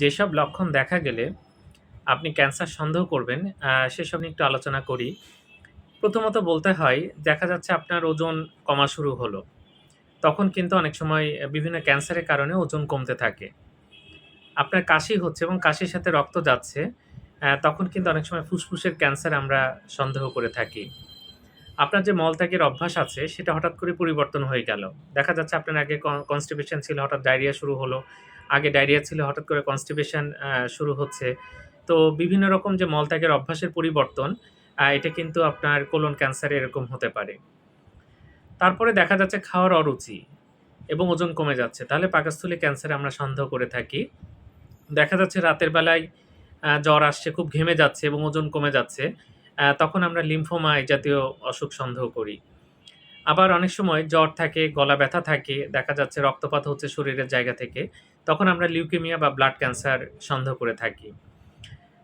যেসব লক্ষণ দেখা গেলে আপনি ক্যান্সার সন্দেহ করবেন, সেসব নিয়ে একটু আলোচনা করি। প্রথমত বলতে হয়, দেখা যাচ্ছে আপনার ওজন কমা শুরু হলো। তখন কিন্তু অনেক সময় বিভিন্ন ক্যান্সারের কারণে ওজন কমতে থাকে। আপনার কাশি হচ্ছে এবং কাশির সাথে রক্ত যাচ্ছে, তখন কিন্তু অনেক সময় ফুসফুসের ক্যান্সার আমরা সন্দেহ করে থাকি। আপনার যে মলত্যাগের অভ্যাস আছে, সেটা হঠাৎ করে পরিবর্তন হয়ে গেল। দেখা যাচ্ছে আপনার আগে কনস্টিপেশন ছিল, হঠাৎ ডায়রিয়া শুরু হলো। আগে ডায়রিয়া ছিল, হঠাৎ করে কনস্টিপেশন শুরু হচ্ছে। তো বিভিন্ন রকম যে মলত্যাগের অভ্যাসের পরিবর্তন, এটা কিন্তু আপনার কোলন ক্যান্সার এরকম হতে পারে। তারপরে দেখা যাচ্ছে খাওয়ার অরুচি এবং ওজন কমে যাচ্ছে। তাহলে পাকস্থলী ক্যান্সারে আমরা সন্দেহ করে থাকি। দেখা যাচ্ছে রাতের বেলায় জ্বর আসছে, খুব ঘেমে যাচ্ছে এবং ওজন কমে যাচ্ছে। তখন আমরা লিম্ফোমা এই জাতীয় অসুখ সন্দেহ করি। আবার অনেক সময় জ্বর থাকে, গলা ব্যথা থাকে, দেখা যাচ্ছে রক্তপাত হচ্ছে শরীরের জায়গা থেকে। তখন আমরা লিউকেমিয়া বা ব্লাড ক্যান্সার সন্দেহ করে থাকি।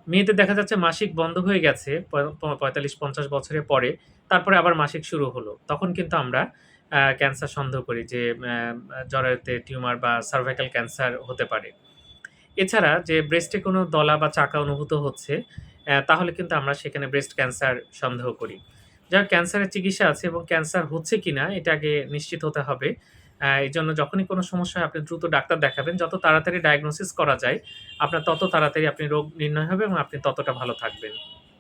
মেয়েদের দেখা যাচ্ছে মাসিক বন্ধ হয়ে গেছে প প ৪৫-৫০ বছরের পরে, তারপরে আবার মাসিক শুরু হলো। তখন কিন্তু আমরা ক্যান্সার সন্দেহ করি যে জরায়ুতে টিউমার বা সার্ভাইকাল ক্যান্সার হতে পারে। এছাড়া যে ব্রেস্টে কোনো দলা বা চাকা অনুভূত হচ্ছে, তাহলে কিন্তু আমরা সেখানে ব্রেস্ট ক্যান্সার সন্দেহ করি। যার ক্যান্সারের চিকিৎসা আছে এবং ক্যান্সার হচ্ছে কি না এটা আগে নিশ্চিত হতে হবে। এই জন্য যখনই কোনো সমস্যা হয় আপনি দ্রুত ডাক্তার দেখাবেন। যত তাড়াতাড়ি ডায়াগনোসিস করা যায়, আপনার তত তাড়াতাড়ি আপনি রোগ নির্ণয় হবে এবং আপনি ততটা ভালো থাকবেন।